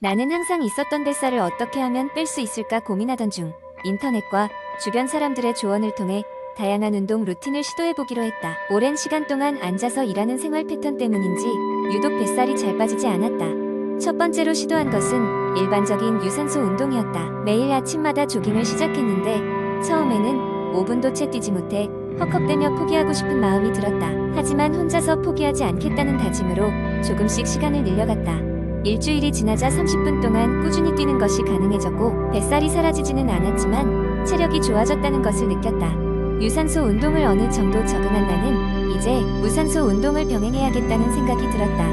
나는 항상 있었던 뱃살을 어떻게 하면 뺄 수 있을까 고민하던 중 인터넷과 주변 사람들의 조언을 통해 다양한 운동 루틴을 시도해보기로 했다. 오랜 시간 동안 앉아서 일하는 생활 패턴 때문인지 유독 뱃살이 잘 빠지지 않았다. 첫 번째로 시도한 것은 일반적인 유산소 운동이었다. 매일 아침마다 조깅을 시작했는데 처음에는 5분도 채 뛰지 못해 헉헉대며 포기하고 싶은 마음이 들었다. 하지만 혼자서 포기하지 않겠다는 다짐으로 조금씩 시간을 늘려갔다. 일주일이 지나자 30분 동안 꾸준히 뛰는 것이 가능해졌고 뱃살이 사라지지는 않았지만 체력이 좋아졌다는 것을 느꼈다. 유산소 운동을 어느 정도 적응한 나는 이제 무산소 운동을 병행해야겠다는 생각이 들었다.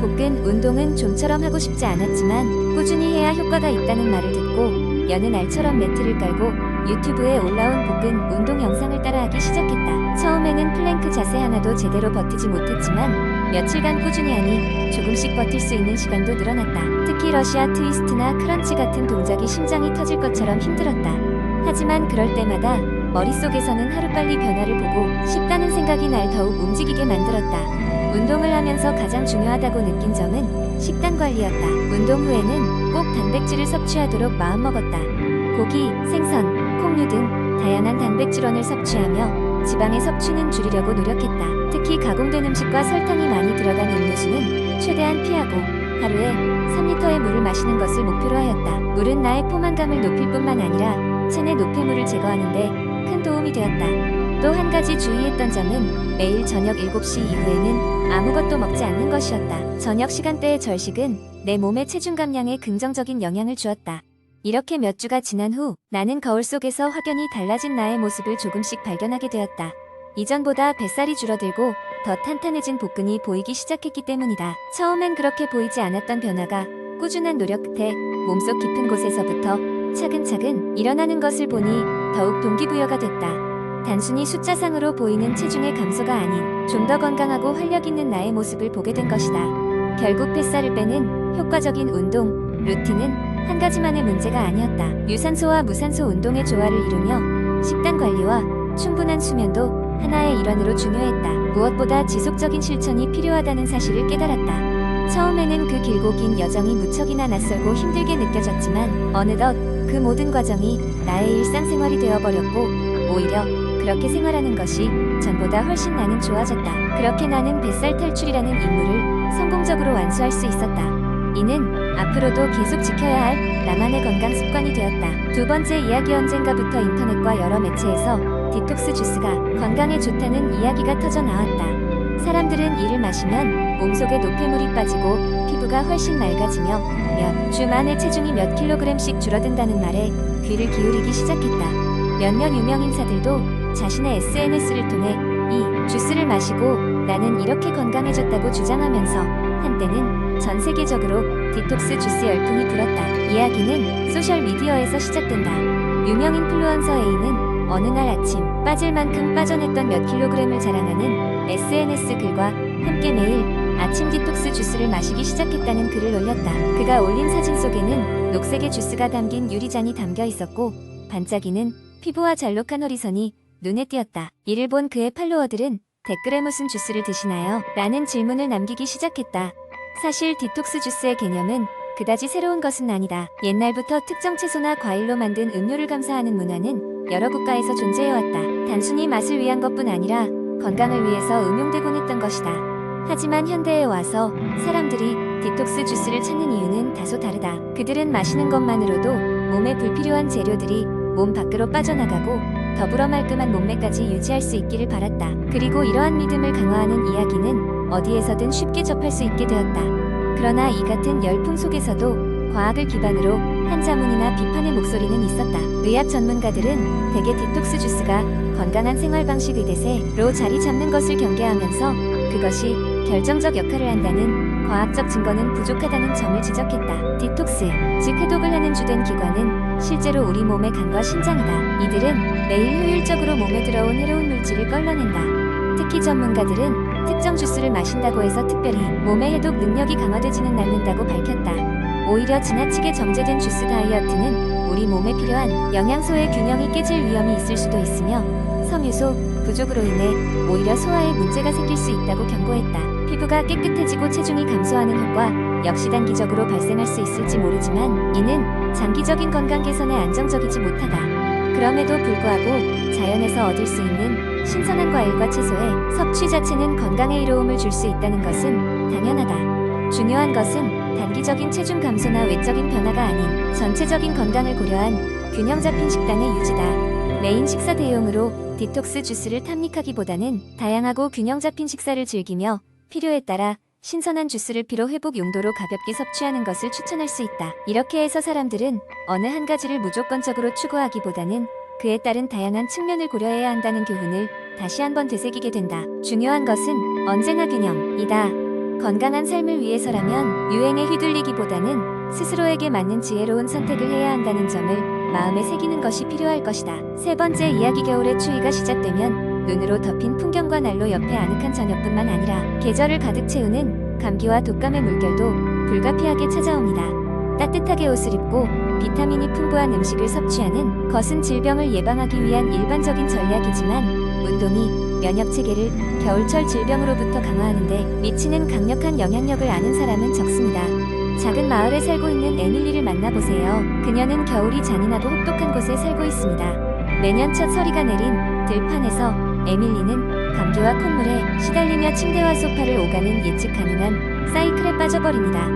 복근 운동은 좀처럼 하고 싶지 않았지만 꾸준히 해야 효과가 있다는 말을 듣고 여느 날처럼 매트를 깔고 유튜브에 올라온 복근 운동 영상을 따라하기 시작했다. 처음에는 플랭크 자세 하나도 제대로 버티지 못했지만 며칠간 꾸준히 하니 조금씩 버틸 수 있는 시간도 늘어났다. 특히 러시아 트위스트나 크런치 같은 동작이 심장이 터질 것처럼 힘들었다. 하지만 그럴 때마다 머릿속에서는 하루빨리 변화를 보고 싶다는 생각이 날 더욱 움직이게 만들었다. 운동을 하면서 가장 중요하다고 느낀 점은 식단 관리였다. 운동 후에는 꼭 단백질을 섭취하도록 마음먹었다. 고기, 생선, 콩류 등 다양한 단백질원을 섭취하며 지방의 섭취는 줄이려고 노력했다. 특히 가공된 음식과 설탕이 많이 들어간 음료수는 최대한 피하고 하루에 3리터의 물을 마시는 것을 목표로 하였다. 물은 나의 포만감을 높일 뿐만 아니라 체내 노폐물을 제거하는데 큰 도움이 되었다. 또 한 가지 주의했던 점은 매일 저녁 7시 이후에는 아무것도 먹지 않는 것이었다. 저녁 시간대의 절식은 내 몸의 체중 감량에 긍정적인 영향을 주었다. 이렇게 몇 주가 지난 후 나는 거울 속에서 확연히 달라진 나의 모습을 조금씩 발견하게 되었다. 이전보다 뱃살이 줄어들고 더 탄탄해진 복근이 보이기 시작했기 때문이다. 처음엔 그렇게 보이지 않았던 변화가 꾸준한 노력 끝에 몸속 깊은 곳에서부터 차근차근 일어나는 것을 보니 더욱 동기부여가 됐다. 단순히 숫자상으로 보이는 체중의 감소가 아닌 좀 더 건강하고 활력 있는 나의 모습을 보게 된 것이다. 결국 뱃살을 빼는 효과적인 운동, 루틴은 한 가지만의 문제가 아니었다. 유산소와 무산소 운동의 조화를 이루며 식단 관리와 충분한 수면도 하나의 일환으로 중요했다. 무엇보다 지속적인 실천이 필요하다는 사실을 깨달았다. 처음에는 그 길고 긴 여정이 무척이나 낯설고 힘들게 느껴졌지만 어느덧 그 모든 과정이 나의 일상생활이 되어버렸고 오히려 그렇게 생활하는 것이 전보다 훨씬 나는 좋아졌다. 그렇게 나는 뱃살 탈출이라는 임무를 성공적으로 완수할 수 있었다. 이는 앞으로도 계속 지켜야 할 나만의 건강 습관이 되었다. 두 번째 이야기 언젠가부터 인터넷과 여러 매체에서 디톡스 주스가 건강에 좋다는 이야기가 터져 나왔다. 사람들은 이를 마시면 몸속에 노폐물이 빠지고 피부가 훨씬 맑아지며 몇 주 만에 체중이 몇 킬로그램씩 줄어든다는 말에 귀를 기울이기 시작했다. 몇몇 유명 인사들도 자신의 SNS를 통해 이 주스를 마시고 나는 이렇게 건강해졌다고 주장하면서 한때는 전 세계적으로 디톡스 주스 열풍이 불었다. 이야기는 소셜미디어에서 시작된다. 유명 인플루언서 A는 어느 날 아침 빠질 만큼 빠져냈던 몇 킬로그램을 자랑하는 SNS 글과 함께 매일 아침 디톡스 주스를 마시기 시작했다는 글을 올렸다. 그가 올린 사진 속에는 녹색의 주스가 담긴 유리잔이 담겨 있었고 반짝이는 피부와 잘록한 허리선이 눈에 띄었다. 이를 본 그의 팔로워들은 댓글에 무슨 주스를 드시나요? 라는 질문을 남기기 시작했다. 사실 디톡스 주스의 개념은 그다지 새로운 것은 아니다. 옛날부터 특정 채소나 과일로 만든 음료를 감사하는 문화는 여러 국가에서 존재해왔다. 단순히 맛을 위한 것뿐 아니라 건강을 위해서 응용되곤 했던 것이다. 하지만 현대에 와서 사람들이 디톡스 주스를 찾는 이유는 다소 다르다. 그들은 마시는 것만으로도 몸에 불필요한 재료들이 몸 밖으로 빠져나가고 더불어 말끔한 몸매까지 유지할 수 있기를 바랐다. 그리고 이러한 믿음을 강화하는 이야기는 어디에서든 쉽게 접할 수 있게 되었다. 그러나 이 같은 열풍 속에서도 과학을 기반으로 한 자문이나 비판의 목소리는 있었다. 의학 전문가들은 대개 디톡스 주스가 건강한 생활 방식 의대세로 자리 잡는 것을 경계하면서 그것이 결정적 역할을 한다는 과학적 증거는 부족하다는 점을 지적했다. 디톡스, 즉 해독을 하는 주된 기관은 실제로 우리 몸의 간과 심장이다. 이들은 매일 효율적으로 몸에 들어온 해로운 물질을 걸러낸다. 특히 전문가들은 특정 주스를 마신다고 해서 특별히 몸의 해독 능력이 강화되지는 않는다고 밝혔다. 오히려 지나치게 정제된 주스 다이어트는 우리 몸에 필요한 영양소의 균형이 깨질 위험이 있을 수도 있으며 섬유소 부족으로 인해 오히려 소화에 문제가 생길 수 있다고 경고했다. 피부가 깨끗해지고 체중이 감소하는 효과, 역시 단기적으로 발생할 수 있을지 모르지만 이는 장기적인 건강 개선에 안정적이지 못하다. 그럼에도 불구하고 자연에서 얻을 수 있는 신선한 과일과 채소의 섭취 자체는 건강에 이로움을 줄 수 있다는 것은 당연하다. 중요한 것은 단기적인 체중 감소나 외적인 변화가 아닌 전체적인 건강을 고려한 균형 잡힌 식단의 유지다. 메인 식사 대용으로 디톡스 주스를 탐닉하기보다는 다양하고 균형 잡힌 식사를 즐기며 필요에 따라 신선한 주스를 피로 회복 용도로 가볍게 섭취하는 것을 추천할 수 있다. 이렇게 해서 사람들은 어느 한 가지를 무조건적으로 추구하기보다는 그에 따른 다양한 측면을 고려해야 한다는 교훈을 다시 한번 되새기게 된다. 중요한 것은 언제나 균형이다. 건강한 삶을 위해서라면 유행에 휘둘리기보다는 스스로에게 맞는 지혜로운 선택을 해야 한다는 점을 마음에 새기는 것이 필요할 것이다. 세 번째 이야기 겨울의 추위가 시작되면 눈으로 덮인 풍경과 난로 옆에 아늑한 저녁뿐만 아니라 계절을 가득 채우는 감기와 독감의 물결도 불가피하게 찾아옵니다. 따뜻하게 옷을 입고 비타민이 풍부한 음식을 섭취하는 것은 질병을 예방하기 위한 일반적인 전략이지만 운동이 면역 체계를 겨울철 질병으로부터 강화하는데 미치는 강력한 영향력을 아는 사람은 적습니다. 작은 마을에 살고 있는 에밀리를 만나보세요. 그녀는 겨울이 잔인하고 혹독한 곳에 살고 있습니다. 매년 첫 서리가 내린 들판에서 에밀리는 감기와 콧물에 시달리며 침대와 소파를 오가는 예측 가능한 사이클에 빠져버립니다.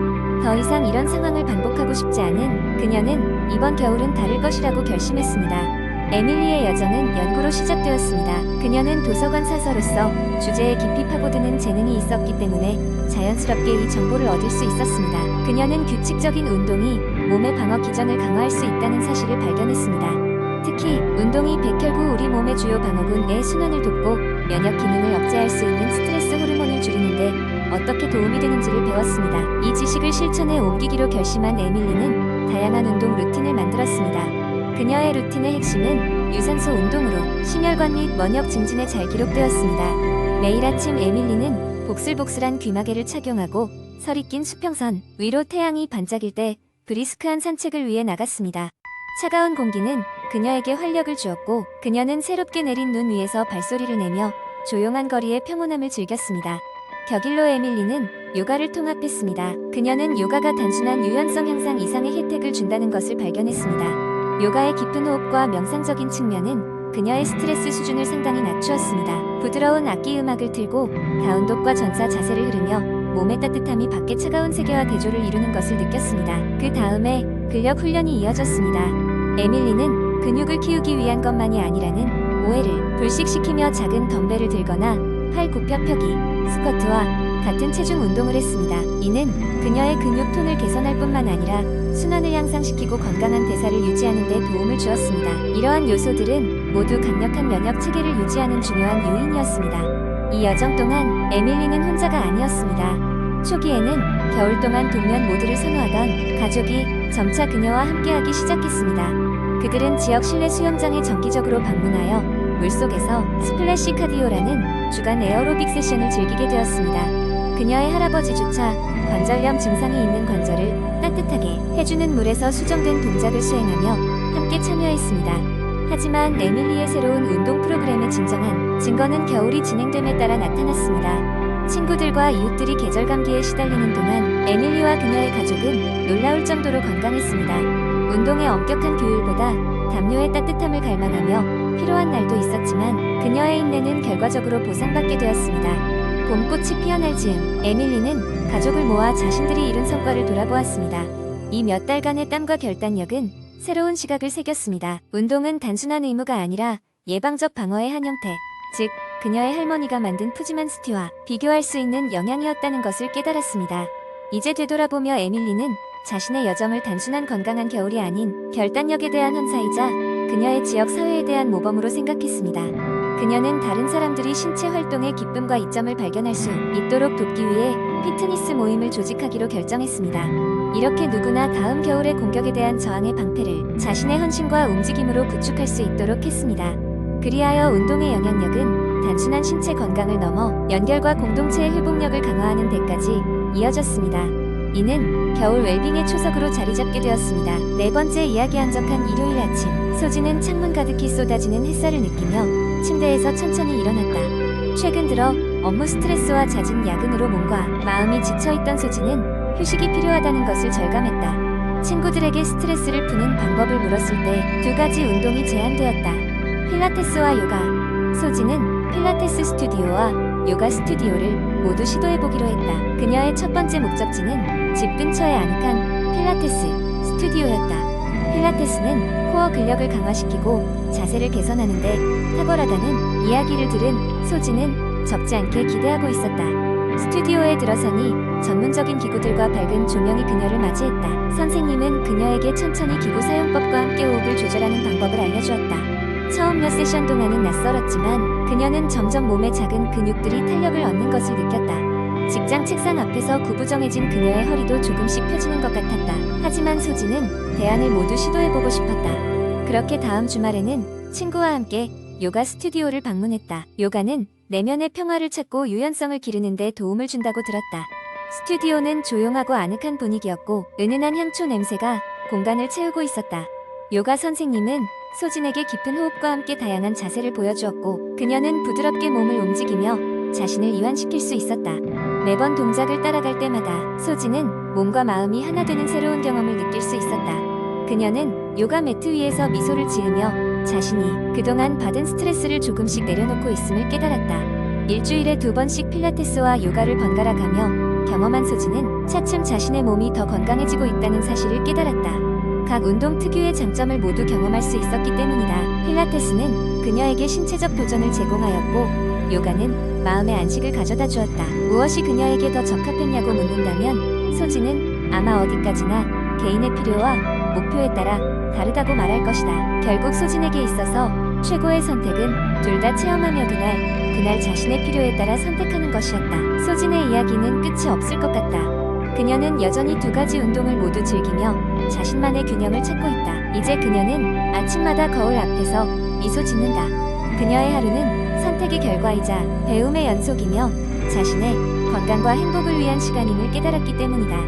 더 이상 이런 상황을 반복하고 싶지 않은 그녀는 이번 겨울은 다를 것이라고 결심했습니다. 에밀리의 여정은 연구로 시작되었습니다. 그녀는 도서관 사서로서 주제에 깊이 파고드는 재능이 있었기 때문에 자연스럽게 이 정보를 얻을 수 있었습니다. 그녀는 규칙적인 운동이 몸의 방어 기전을 강화할 수 있다는 사실을 발견했습니다. 특히 운동이 백혈구 우리 몸의 주요 방어군의 순환을 돕고 면역 기능을 억제할 수 있는 스트레스 호르몬을 줄이는데 어떻게 도움이 되는지를 배웠습니다. 이 지식을 실천에 옮기기로 결심한 에밀리는 다양한 운동 루틴을 만들었습니다. 그녀의 루틴의 핵심은 유산소 운동으로 심혈관 및 면역 증진에 잘 기록되었습니다. 매일 아침 에밀리는 복슬복슬한 귀마개를 착용하고 설이 낀 수평선 위로 태양이 반짝일 때 브리스크한 산책을 위해 나갔습니다. 차가운 공기는 그녀에게 활력을 주었고 그녀는 새롭게 내린 눈 위에서 발소리를 내며 조용한 거리의 평온함을 즐겼습니다. 격일로 에밀리는 요가를 통합했습니다. 그녀는 요가가 단순한 유연성 향상 이상의 혜택을 준다는 것을 발견했습니다. 요가의 깊은 호흡과 명상적인 측면은 그녀의 스트레스 수준을 상당히 낮추었습니다. 부드러운 악기 음악을 틀고 다운독과 전사 자세를 흐르며 몸의 따뜻함이 밖의 차가운 세계와 대조를 이루는 것을 느꼈습니다. 그 다음에 근력 훈련이 이어졌습니다. 에밀리는 근육을 키우기 위한 것만이 아니라는 오해를 불식시키며 작은 덤벨을 들거나 팔 굽혀 펴기, 스쿼트와 같은 체중 운동을 했습니다. 이는 그녀의 근육 톤을 개선할 뿐만 아니라 순환을 향상시키고 건강한 대사를 유지하는 데 도움을 주었습니다. 이러한 요소들은 모두 강력한 면역 체계를 유지하는 중요한 요인이었습니다. 이 여정 동안 에밀리는 혼자가 아니었습니다. 초기에는 겨울 동안 동면 모드를 선호하던 가족이 점차 그녀와 함께하기 시작했습니다. 그들은 지역 실내 수영장에 정기적으로 방문하여 물속에서 스플래시 카디오라는 주간 에어로빅 세션을 즐기게 되었습니다. 그녀의 할아버지조차 관절염 증상이 있는 관절을 따뜻하게 해주는 물에서 수정된 동작을 수행하며 함께 참여했습니다. 하지만 에밀리의 새로운 운동 프로그램의 진정한 증거는 겨울이 진행됨에 따라 나타났습니다. 친구들과 이웃들이 계절 감기에 시달리는 동안 에밀리와 그녀의 가족은 놀라울 정도로 건강했습니다. 운동의 엄격한 규율보다 담요의 따뜻함을 갈망하며 필요한 날도 있었지만 그녀의 인내는 결과적으로 보상받게 되었습니다. 봄꽃이 피어날 즈음 에밀리는 가족을 모아 자신들이 이룬 성과를 돌아보았습니다. 이 몇 달간의 땀과 결단력은 새로운 시각을 새겼습니다. 운동은 단순한 의무가 아니라 예방적 방어의 한 형태, 즉 그녀의 할머니가 만든 푸짐한 스티와 비교할 수 있는 영향이었다는 것을 깨달았습니다. 이제 되돌아보며 에밀리는 자신의 여정을 단순한 건강한 겨울이 아닌 결단력에 대한 헌사이자 그녀의 지역 사회에 대한 모범으로 생각했습니다. 그녀는 다른 사람들이 신체 활동의 기쁨과 이점을 발견할 수 있도록 돕기 위해 피트니스 모임을 조직하기로 결정했습니다. 이렇게 누구나 다음 겨울의 공격에 대한 저항의 방패를 자신의 헌신과 움직임으로 구축할 수 있도록 했습니다. 그리하여 운동의 영향력은 단순한 신체 건강을 넘어 연결과 공동체의 회복력을 강화하는 데까지 이어졌습니다. 이는 겨울 웰빙의 초석으로 자리 잡게 되었습니다. 네 번째 이야기 한적한 일요일 아침, 소진은 창문 가득히 쏟아지는 햇살을 느끼며 침대에서 천천히 일어났다. 최근 들어 업무 스트레스와 잦은 야근으로 몸과 마음이 지쳐있던 소진은 휴식이 필요하다는 것을 절감했다. 친구들에게 스트레스를 푸는 방법을 물었을 때 두 가지 운동이 제안되었다. 필라테스와 요가. 소진은 필라테스 스튜디오와 요가 스튜디오를 모두 시도해보기로 했다. 그녀의 첫 번째 목적지는 집 근처에 아늑한 필라테스 스튜디오였다. 필라테스는 코어 근력을 강화시키고 자세를 개선하는데 탁월하다는 이야기를 들은 소진은 적지 않게 기대하고 있었다. 스튜디오에 들어서니 전문적인 기구들과 밝은 조명이 그녀를 맞이했다. 선생님은 그녀에게 천천히 기구 사용법과 함께 호흡을 조절하는 방법을 알려주었다. 처음 몇 세션 동안은 낯설었지만 그녀는 점점 몸의 작은 근육들이 탄력을 얻는 것을 느꼈다. 직장 책상 앞에서 구부정해진 그녀의 허리도 조금씩 펴지는 것 같았다. 하지만 소진은 대안을 모두 시도해보고 싶었다. 그렇게 다음 주말에는 친구와 함께 요가 스튜디오를 방문했다. 요가는 내면의 평화를 찾고 유연성을 기르는데 도움을 준다고 들었다. 스튜디오는 조용하고 아늑한 분위기였고 은은한 향초 냄새가 공간을 채우고 있었다. 요가 선생님은 소진에게 깊은 호흡과 함께 다양한 자세를 보여주었고 그녀는 부드럽게 몸을 움직이며 자신을 이완시킬 수 있었다. 매번 동작을 따라갈 때마다 소진은 몸과 마음이 하나 되는 새로운 경험을 느낄 수 있었다. 그녀는 요가 매트 위에서 미소를 지으며 자신이 그동안 받은 스트레스를 조금씩 내려놓고 있음을 깨달았다. 일주일에 두 번씩 필라테스와 요가를 번갈아 가며 경험한 소진은 차츰 자신의 몸이 더 건강해지고 있다는 사실을 깨달았다. 각 운동 특유의 장점을 모두 경험할 수 있었기 때문이다. 필라테스는 그녀에게 신체적 도전을 제공하였고, 요가는 마음의 안식을 가져다 주었다. 무엇이 그녀에게 더 적합했냐고 묻는다면, 소진은 아마 어디까지나 개인의 필요와 목표에 따라 다르다고 말할 것이다. 결국 소진에게 있어서 최고의 선택은 둘 다 체험하며 그날, 그날 자신의 필요에 따라 선택하는 것이었다. 소진의 이야기는 끝이 없을 것 같다. 그녀는 여전히 두 가지 운동을 모두 즐기며 자신만의 균형을 찾고 있다. 이제 그녀는 아침마다 거울 앞에서 미소 짓는다. 그녀의 하루는 선택의 결과이자 배움의 연속이며 자신의 건강과 행복을 위한 시간임을 깨달았기 때문이다.